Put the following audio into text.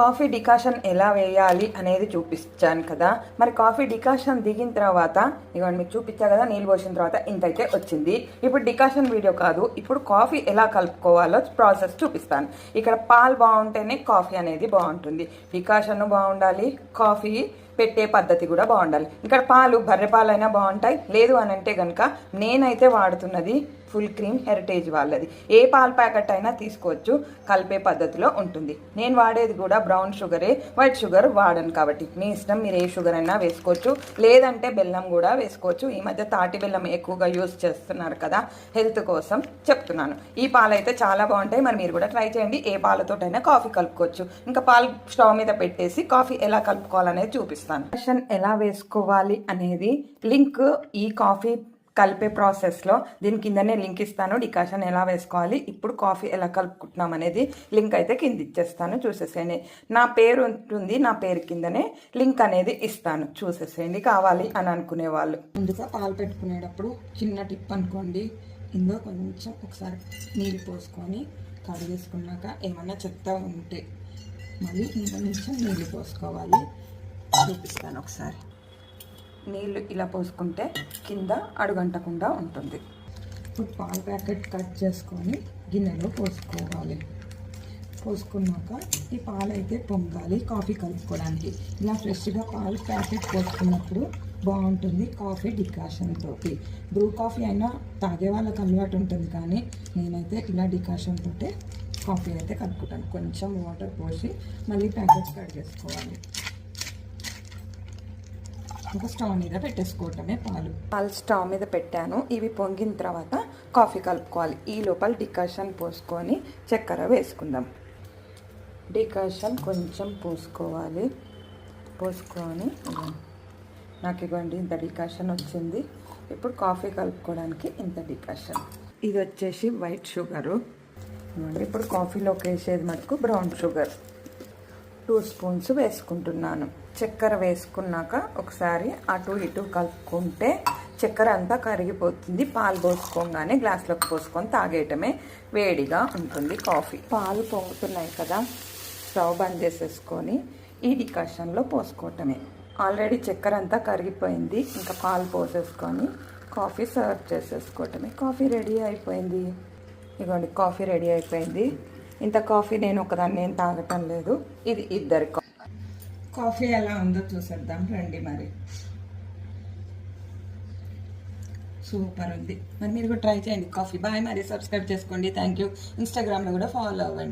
Coffee decoction ఎలా వేయాలి అనేది చూపించాను కదా. మరి కాఫీ డికాషన్ దిగిన తర్వాత ఇవ్వండి మీకు చూపించా కదా నీళ్ళు పోసిన తర్వాత ఇంతైతే వచ్చింది. ఇప్పుడు డికాషన్ వీడియో కాదు ఇప్పుడు కాఫీ ఎలా కలుపుకోవాలో ప్రాసెస్ చూపిస్తాను. ఇక్కడ పాలు బాగుంటేనే కాఫీ అనేది బాగుంటుంది. డికాషన్ బాగుండాలి కాఫీ పెట్టే పద్ధతి కూడా బాగుండాలి. ఇక్కడ పాలు బర్రె పాలైనా బాగుంటాయి. లేదు అని అంటే కనుక నేనైతే వాడుతున్నది ఫుల్ క్రీమ్ హెరిటేజ్ వాళ్ళది. ఏ పాల ప్యాకెట్ అయినా తీసుకోవచ్చు. కలిపే పద్ధతిలో ఉంటుంది. నేను వాడేది కూడా బ్రౌన్ షుగరే వైట్ షుగర్ వాడను కాబట్టి. మీ ఇష్టం మీరు ఏ షుగర్ అయినా వేసుకోవచ్చు. లేదంటే బెల్లం కూడా వేసుకోవచ్చు. ఈ మధ్య తాటి బెల్లం ఎక్కువగా యూస్ చేస్తున్నారు కదా హెల్త్ కోసం చెప్తున్నాను. ఈ పాలు అయితే చాలా బాగుంటాయి. మరి మీరు కూడా ట్రై చేయండి. ఏ పాలతోటైనా కాఫీ కలుపుకోవచ్చు. ఇంకా పాలు స్టవ్ మీద పెట్టేసి కాఫీ ఎలా కలుపుకోవాలనేది చూపిస్తాను. డికాషన్ ఎలా వేసుకోవాలి అనేది లింక్ ఈ కాఫీ కలిపే ప్రాసెస్లో దీని కిందనే లింక్ ఇస్తాను. డికాషన్ ఎలా వేసుకోవాలి ఇప్పుడు కాఫీ ఎలా కలుపుకుంటున్నాం అనేది లింక్ అయితే కింద ఇచ్చేస్తాను. చూసేసేయండి. నా పేరు ఉంటుంది నా పేరు కిందనే లింక్ అనేది ఇస్తాను. చూసేసేయండి కావాలి అని అనుకునే వాళ్ళు. ముందుగా పాలు పెట్టుకునేటప్పుడు చిన్న టిప్ అనుకోండి. ఇందులో కొంచెం ఒకసారి నీళ్ళు పోసుకొని కడిగేసుకున్నాక ఏమన్నా చెత్త ఉంటే మళ్ళీ ఇంకొంచెం నీళ్ళు పోసుకోవాలి. చూపిస్తాను ఒకసారి నీళ్ళు ఇలా పోసుకుంటే కింద అడుగంటకుండా ఉంటుంది. ఇప్పుడు పాల ప్యాకెట్ కట్ చేసుకొని గిన్నెలో పోసుకోవాలి. పోసుకున్నాక ఈ పాలు అయితే పొంగాలి కాఫీ కలుపుకోవడానికి. ఇలా ఫ్రెష్గా పాలు ప్యాకెట్ పోసుకున్నప్పుడు బాగుంటుంది కాఫీ డికాషన్ తోటి. బ్రూ కాఫీ అయినా తాగే వాళ్ళకి అలవాటు ఉంటుంది కానీ నేనైతే ఇలా డికాషన్ తోటే కాఫీ అయితే కలుపుకుంటాను. కొంచెం వాటర్ పోసి మళ్ళీ ప్యాకెట్ కట్ చేసుకోవాలి. ఇంకా స్టవ్ మీద పెట్టేసుకోవటమే పాలు. పాలు స్టవ్ మీద పెట్టాను. ఇవి పొంగిన తర్వాత కాఫీ కలుపుకోవాలి. ఈ లోపల డికాషన్ పోసుకొని చక్కెర వేసుకుందాం. డికాషన్ కొంచెం పోసుకోవాలి. పోసుకొని నాకు ఇవ్వండి ఇంత డికాషన్ వచ్చింది. ఇప్పుడు కాఫీ కలుపుకోవడానికి ఇంత డికాషన్. ఇది వచ్చేసి వైట్ షుగరు. ఇప్పుడు కాఫీలోకి వేసేది మటుకు బ్రౌన్ షుగర్. టూ స్పూన్స్ వేసుకుంటున్నాను. చక్కెర వేసుకున్నాక ఒకసారి అటు ఇటు కలుపుకుంటే చక్కెర అంతా కరిగిపోతుంది. పాలు పోసుకోగానే గ్లాస్లోకి పోసుకొని తాగేయటమే వేడిగా ఉంటుంది కాఫీ. పాలు పొంగుతున్నాయి కదా స్టవ్ బంద్ చేసేసుకొని ఈ డికాషన్లో పోసుకోవటమే. ఆల్రెడీ చక్కెర అంతా కరిగిపోయింది ఇంకా పాలు పోసేసుకొని కాఫీ సర్వ్ చేసేసుకోవటమే. కాఫీ రెడీ అయిపోయింది. ఇదిగోండి కాఫీ రెడీ అయిపోయింది. ఇంత కాఫీ నేను ఒకదాన్ని నేను తాగటం లేదు. ఇది ఇద్దరి కాఫీ కాఫీ ఎలా ఉందో చూసేద్దాం. రండి మరి. సూపర్ ఉంది. మరి మీరు కూడా ట్రై చేయండి కాఫీ. బాయ్ మరి. సబ్స్క్రైబ్ చేసుకోండి. థ్యాంక్ యూ ఇన్స్టాగ్రామ్లో కూడా ఫాలో అవ్వండి.